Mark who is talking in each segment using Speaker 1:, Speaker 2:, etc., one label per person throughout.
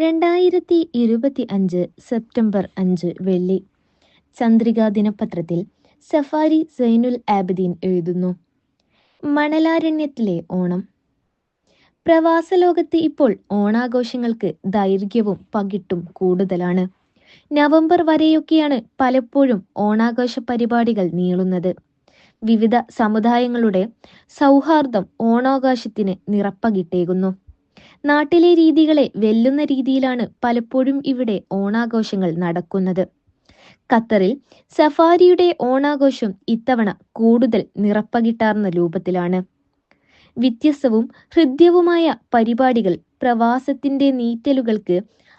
Speaker 1: രണ്ടായിരത്തി ഇരുപത്തി അഞ്ച് സെപ്റ്റംബർ അഞ്ച് വെള്ളി. ചന്ദ്രിക ദിനപത്രത്തിൽ സഫാരി സൈനുൽ ആബിദീൻ എഴുതുന്നു. മണലാരണ്യത്തിലെ ഓണം. പ്രവാസ ലോകത്ത് ഇപ്പോൾ ഓണാഘോഷങ്ങൾക്ക് ദൈർഘ്യവും പകിട്ടും കൂടുതലാണ്. നവംബർ വരെയൊക്കെയാണ് പലപ്പോഴും ഓണാഘോഷ പരിപാടികൾ നീളുന്നത്. വിവിധ സമുദായങ്ങളുടെ സൗഹാർദ്ദം ഓണാഘോഷത്തിന് നിറപ്പകിട്ടേകുന്നു. നാട്ടിലെ രീതികളെ വെല്ലുന്ന രീതിയിലാണ് പലപ്പോഴും ഇവിടെ ഓണാഘോഷങ്ങൾ നടക്കുന്നത്. ഖത്തറിൽ സഫാരിയുടെ ഓണാഘോഷം ഇത്തവണ കൂടുതൽ നിറപ്പകിട്ടാർന്ന രൂപത്തിലാണ്. വ്യത്യസ്തവും ഹൃദ്യവുമായ പരിപാടികൾ പ്രവാസത്തിന്റെ നീറ്റലുകൾക്ക്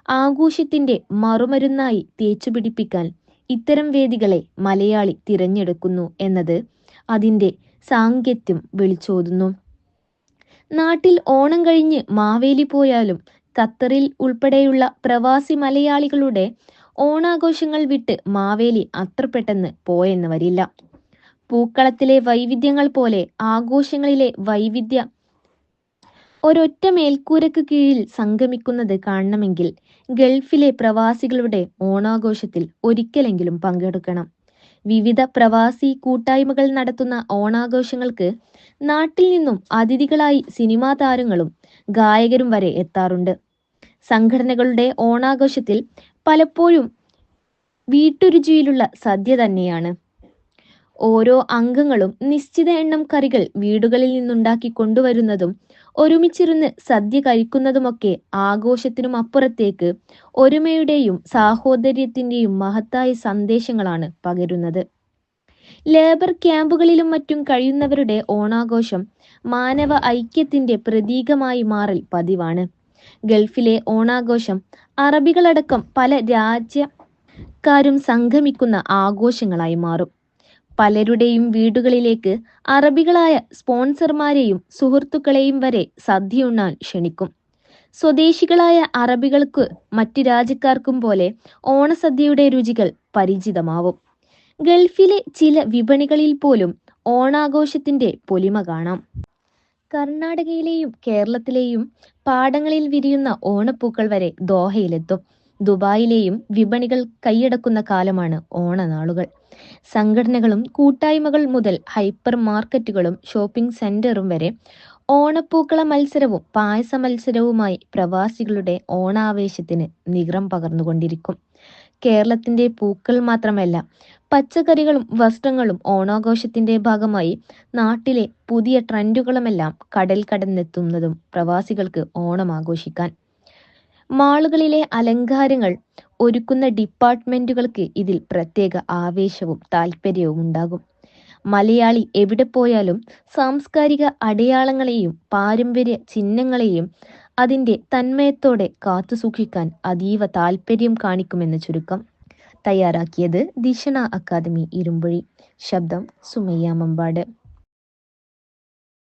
Speaker 1: ആഘോഷത്തിന്റെ മറുമരുന്നായി തേച്ചുപിടിപ്പിക്കാൻ ഇത്തരം വേദികളെ മലയാളി തിരഞ്ഞെടുക്കുന്നു എന്നത് അതിന്റെ സാങ്കത്യം വിളിച്ചോതുന്നു. നാട്ടിൽ ഓണം കഴിഞ്ഞ് മാവേലി പോയാലും ഖത്തറിൽ ഉൾപ്പെടെയുള്ള പ്രവാസി മലയാളികളുടെ ഓണാഘോഷങ്ങൾ വിട്ട് മാവേലി അത്ര പെട്ടെന്ന് പോയെന്ന് വരില്ല പൂക്കളത്തിലെ വൈവിധ്യങ്ങൾ പോലെ ആഘോഷങ്ങളിലെ വൈവിധ്യ ഒരൊറ്റ മേൽക്കൂരക്ക് കീഴിൽ സംഗമിക്കുന്നത് കാണണമെങ്കിൽ ഗൾഫിലെ പ്രവാസികളുടെ ഓണാഘോഷത്തിൽ ഒരിക്കലെങ്കിലും പങ്കെടുക്കണം. വിവിധ പ്രവാസി കൂട്ടായ്മകൾ നടത്തുന്ന ഓണാഘോഷങ്ങൾക്ക് നാട്ടിൽ നിന്നും അതിഥികളായി സിനിമാ താരങ്ങളും ഗായകരും വരെ എത്താറുണ്ട്. സംഘടനകളുടെ ഓണാഘോഷത്തിൽ പലപ്പോഴും വീട്ടുരുചിയിലുള്ള സദ്യ തന്നെയാണ്. ഓരോ അംഗങ്ങളും നിശ്ചിത എണ്ണം കറികൾ വീടുകളിൽ നിന്നുണ്ടാക്കി കൊണ്ടുവരുന്നതും ഒരുമിച്ചിരുന്ന് സദ്യ കഴിക്കുന്നതുമൊക്കെ ആഘോഷത്തിനും അപ്പുറത്തേക്ക് ഒരുമയുടെയും സാഹോദര്യത്തിന്റെയും മഹത്തായ സന്ദേശങ്ങളാണ് പകരുന്നത്. ലേബർ ക്യാമ്പുകളിലും മറ്റും കഴിയുന്നവരുടെ ഓണാഘോഷം മാനവ ഐക്യത്തിന്റെ പ്രതീകമായി മാറൽ പതിവാണ്. ഗൾഫിലെ ഓണാഘോഷം അറബികളടക്കം പല രാജ്യക്കാരും സംഗമിക്കുന്ന ആഘോഷങ്ങളായി മാറും. പലരുടെയും വീടുകളിലേക്ക് അറബികളായ സ്പോൺസർമാരെയും സുഹൃത്തുക്കളെയും വരെ സദ്യയുണ്ണാൻ ക്ഷണിക്കും. സ്വദേശികളായ അറബികൾക്ക് മറ്റു രാജ്യക്കാർക്കും പോലെ ഓണസദ്യയുടെ രുചികൾ പരിചിതമാവും. ഗൾഫിലെ ചില വിപണികളിൽ പോലും ഓണാഘോഷത്തിന്റെ പൊലിമ കാണാം. കർണാടകയിലെയും കേരളത്തിലെയും പാടങ്ങളിൽ വിരിയുന്ന ഓണപ്പൂക്കൾ വരെ ദോഹയിലെത്തും. ദുബായിലെയും വിപണികൾ കൈയടക്കുന്ന കാലമാണ് ഓണനാളുകൾ. സംഘടനകളും കൂട്ടായ്മകൾ മുതൽ ഹൈപ്പർ മാർക്കറ്റുകളും ഷോപ്പിംഗ് സെന്ററും വരെ ഓണപ്പൂക്കള മത്സരവും പായസ മത്സരവുമായി പ്രവാസികളുടെ ഓണാവേശത്തിന് നിറം പകർന്നുകൊണ്ടിരിക്കും. കേരളത്തിന്റെ പൂക്കൾ മാത്രമല്ല പച്ചക്കറികളും വസ്ത്രങ്ങളും ഓണാഘോഷത്തിന്റെ ഭാഗമായി നാട്ടിലെ പുതിയ ട്രെൻഡുകളുമെല്ലാം കടൽ കടന്നെത്തുന്നതും പ്രവാസികൾക്ക് ഓണം ആഘോഷിക്കാൻ മാളുകളിലെ അലങ്കാരങ്ങൾ ഒരുക്കുന്ന ഡിപ്പാർട്ട്മെന്റുകൾക്ക് ഇതിൽ പ്രത്യേക ആവേശവും താല്പര്യവും ഉണ്ടാകും. മലയാളി എവിടെ പോയാലും സാംസ്കാരിക അടയാളങ്ങളെയും പാരമ്പര്യ ചിഹ്നങ്ങളെയും അതിന്റെ തന്മയത്തോടെ കാത്തുസൂക്ഷിക്കാൻ അതീവ താല്പര്യം കാണിക്കുമെന്ന് ചുരുക്കം. തയ്യാറാക്കിയത് ദിഷണ അക്കാദമി ഇരുമ്പൊഴി. ശബ്ദം സുമയ്യ മമ്പാട്.